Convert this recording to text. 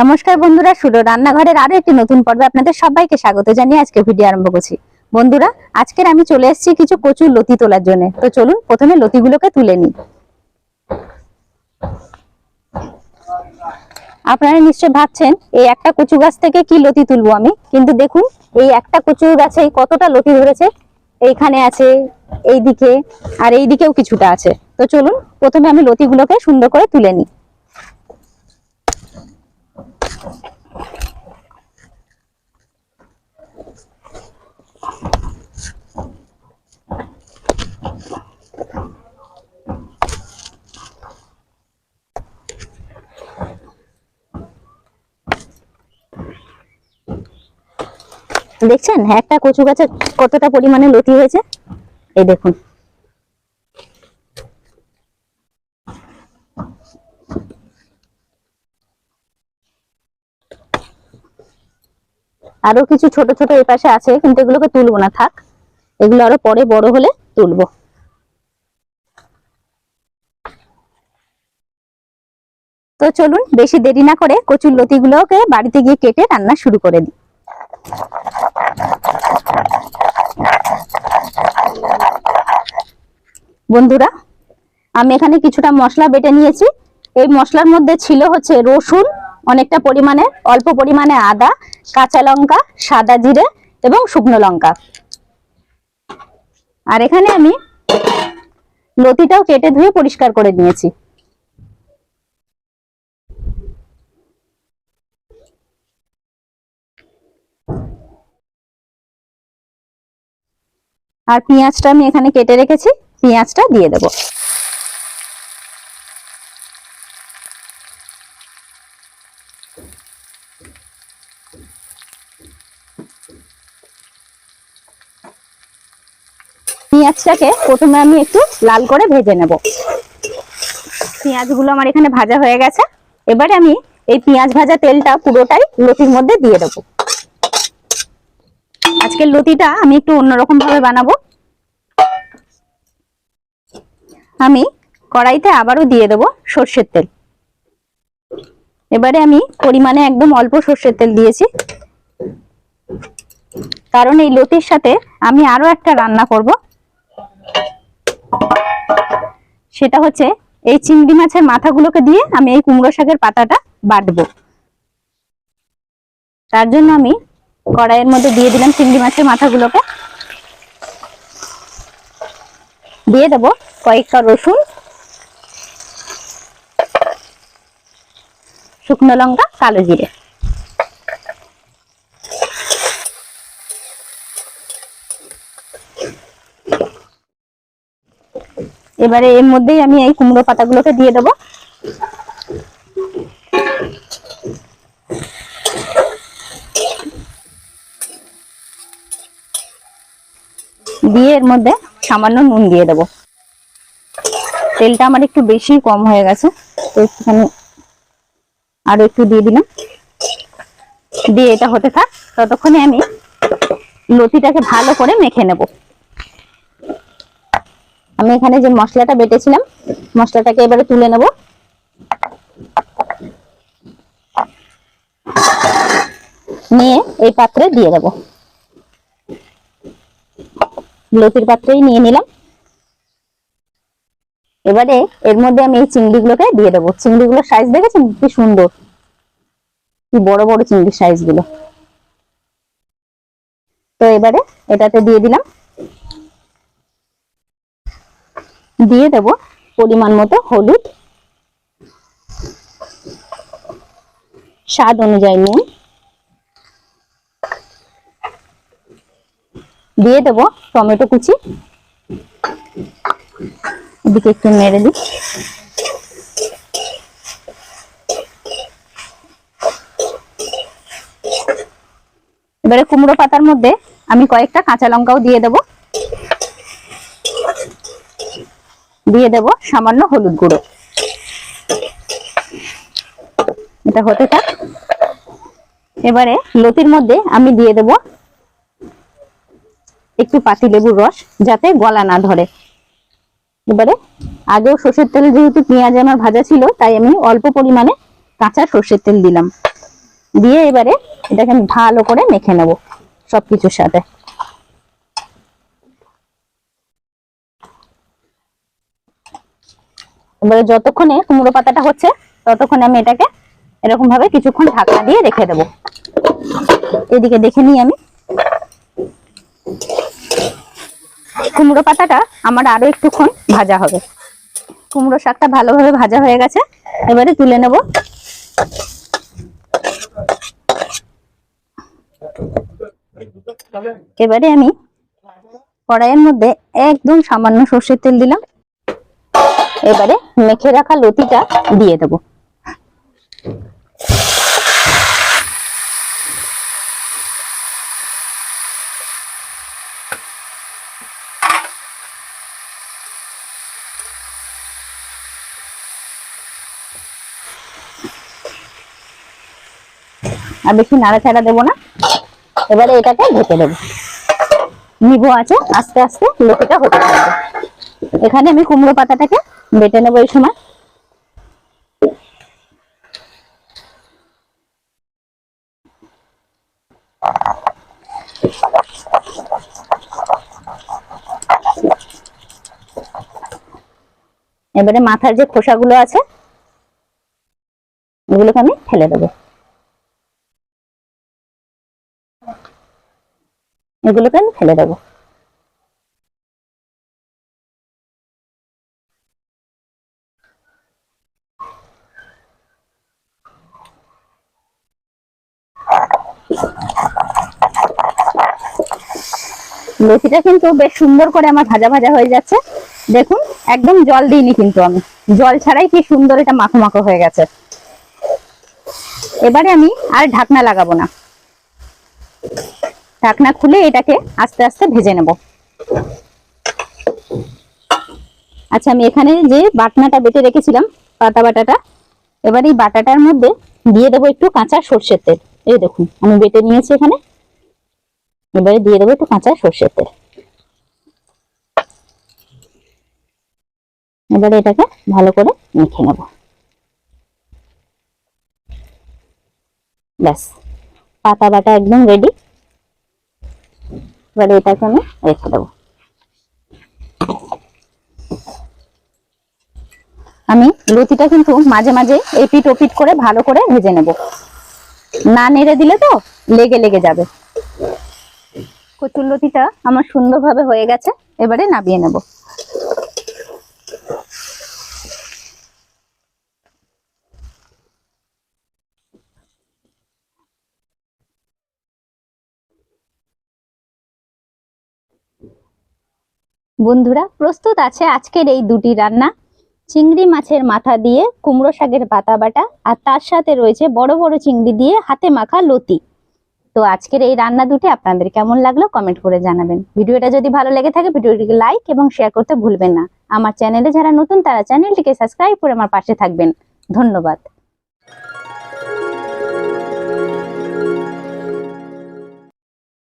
নমস্কার বন্ধুরা সুরো রান্নাঘরের আরও একটি নতুন পর্বে আপনাদের সবাইকে স্বাগত জানিয়ে আজকে ভিডিও আরম্ভ করছি। বন্ধুরা, আজকের আমি চলে এসেছি কিছু কচুর লতি তোলার জন্য। তো চলুন, প্রথমে লতিগুলোকে তুলে নিই। আপনারা নিশ্চয় ভাবছেন, এই একটা কচু গাছ থেকে কি লতি তুলবো আমি? কিন্তু দেখুন, এই একটা কচু গাছে কতটা লতি ধরেছে। এইখানে আছে এই দিকে আর এই দিকেও কিছুটা আছে। তো চলুন, প্রথমে আমি লতিগুলোকে সুন্দর করে তুলে নিই। দেখছেন? একটা কচু গাছে কতটা পরিমাণে লতি হয়েছে? এই দেখুন। আরও কিছু ছোট ছোট এই পাশে আছে, কিন্তু এগুলোকে তুলবো না, থাক। এগুলো আরও পরে বড় হলে তুলবো। তো চলুন, বেশি দেরি না করে কচুর লতিগুলোকে বাড়িতে গিয়ে কেটে রান্না শুরু করে দিই। বন্ধুরা, আমি এখানে কিছুটা মশলা বেটে নিয়েছি। এই মশলার মধ্যে ছিল হচ্ছে রসুন অনেকটা পরিমাণে, অল্প পরিমাণে আদা, কাঁচা লঙ্কা, সাদা জিরে এবং শুকনো লঙ্কা। আর এখানে আমি লতিটাও কেটে ধুয়ে পরিষ্কার করে নিয়েছি। আর পেঁয়াজটা আমি এখানে কেটে রেখেছি, পেঁয়াজটা দিয়ে দেব। পেঁয়াজটাকে প্রথমে আমি একটু লাল করে ভেজে নেব। পেঁয়াজগুলো আমার এখানে ভাজা হয়ে গেছে। এবারে আমি এই পেঁয়াজ ভাজা তেলটা পুরোটাই লতির মধ্যে দিয়ে দেবো। আজকের লতিটা আমি একটু অন্যরকম ভাবে বানাবো। আমি কড়াইতে আবারও দিয়ে দেবো সর্ষের তেল। এবারে আমি পরিমাণে একদম অল্প সর্ষের তেল দিয়েছি। কারণ এই লতির সাথে আমি আরও একটা রান্না করব। সেটা হচ্ছে এই চিংড়ি মাছের মাথাগুলোকে দিয়ে আমি এই কুমড়ো শাকের পাতাটা বাটবো তার জন্য আমি কড়াইয়ের মধ্যে দিয়ে দিলাম চিংড়ি মাছের মাথাগুলোকে। দিয়ে দেব কয়েকটা রসুন, শুকনো লঙ্কা, কালো জিরে। এবারে এর মধ্যেই আমি এই কুমড়ো পাতাগুলোকে দিয়ে দেবো। দিয়ে এর মধ্যে সামান্য নুন দিয়ে দেবো। তেলটা আমার একটু বেশি কম হয়ে গেছে, তো একটুখানি আরও একটু দিয়ে দিলাম। দিয়ে এটা হতে থাক, ততক্ষণে আমি লতিটাকে ভালো করে মেখে নেব। আমি এখানে যে মশলাটা বেটেছিলাম, মশলাটাকে এবারে তুলে নেব। নিয়ে এই পাত্রে দিয়ে দেবো। লতির পাত্রেই নিয়ে নিলাম। এবারে এর মধ্যে আমি এই চিংড়িগুলোকে দিয়ে দেবো। চিংড়িগুলোর সাইজ দেখেছেন? কি সুন্দর। কি বড় বড় চিংড়ির সাইজগুলো। তো এবারে এটাতে দিয়ে দিলাম। দিয়ে দেব পরিমাণ মতো হলুদ। স্বাদ অনুযায়ী নুন। দিয়ে দেব টমেটো কুচি। এদিকে একটু মেরে দিই। এবারে কুমড়ো পাতার মধ্যে আমি কয়েকটা কাঁচা লঙ্কাও দিয়ে দেব। দিয়ে দেব সামান্য হলুদ গুঁড়ো। এটা হতে থাক। এবারে লতির মধ্যে আমি দিয়ে দেব একটু পাতি লেবুর রস, যাতে গলা না ধরে। এবারে আগেও সর্ষের তেল যেহেতু পেঁয়াজ আমার ভাজা ছিল, তাই আমি অল্প পরিমাণে কাঁচা সর্ষের তেল দিলাম। দিয়ে এবারে এটাকে আমি ভালো করে মেখে নেব সবকিছুর সাথে। এবারে যতক্ষণে কুমড়ো পাতাটা হচ্ছে, ততক্ষণে আমি এটাকে এরকম ভাবে কিছুক্ষণ ঢাকনা দিয়ে রেখে দেবো। এদিকে দেখে নিই আমি। কুমড়ো পাতাটা আমার আরও একটুক্ষণ ভাজা হবে। কুমড়ো শাকটা ভালোভাবে ভাজা হয়ে গেছে। এবারে তুলে নেব। এবারে আমি কড়াইয়ের মধ্যে একদম সামান্য সর্ষের তেল দিলাম। এবারে মেখে রাখা লতিটা দিয়ে দেবো। আর বেশি নাড়াচাড়া দেবো না। এবারে এটাকে ঢেকে দেবো। নিবো আছে আস্তে আস্তে লতিটা হতে থাকবে। এখানে আমি কুমড়ো পাতাটাকে বেটে নেব এই সময়। এবারে মাথার যে খোসাগুলো আছে, এগুলোকে আমি ফেলে দেবো। এগুলোকে আমি ফেলে দেবো। লতিটা কিন্তু বেশ সুন্দর করে আমার ভাজা ভাজা হয়ে যাচ্ছে। দেখুন, একদম জল দিইনি কিন্তু আমি। জল ছাড়াই কি সুন্দর এটা মাখো মাখো হয়ে গেছে। এবারে আমি আর ঢাকনা লাগাবো না। ঢাকনা খুলে এটাকে আস্তে আস্তে ভেজে নেব। আচ্ছা আমি এখানে যে বাটনাটা বেটে রেখেছিলাম, পাতা বাটাটা, এবার এই বাটাটার মধ্যে দিয়ে দেবো একটু কাঁচা সর্ষের তেল। এই দেখুন, আমি বেটে নিয়েছি এখানে। এবারে দিয়ে দেবো একটু কাঁচা সর্ষের তেল। এবারে এটাকে ভালো করে মেখে নেব। ব্যাস, পাতা বাটা একদম রেডি এবারে এটাকে আমি রেখে দেবো। আমি লতিটা কিন্তু মাঝে মাঝে এপিট ওপিট করে ভালো করে ভেজে নেব। না নেড়ে দিলে তো লেগে লেগে যাবে। কচুর লতিটা আমার সুন্দরভাবে হয়ে গেছে, এবারে নামিয়ে নেব। বন্ধুরা, প্রস্তুত আছে আজকের এই দুটি রান্না। চিংড়ি মাছের মাথা দিয়ে কুমড়ো শাকের পাতা বাটা, আর তার সাথে রয়েছে বড় বড় চিংড়ি দিয়ে হাতে মাখা লতি। তো আজকের এই রান্না দুটি আপনাদের কেমন লাগল কমেন্ট করে জানাবেন। ভিডিওটা যদি ভালো লেগে থাকে, ভিডিওটিকে লাইক এবং শেয়ার করতে ভুলবেন না। আমার চ্যানেলে যারা নতুন, তারা চ্যানেলটিকে সাবস্ক্রাইব করে আমার পাশে থাকবেন। ধন্যবাদ।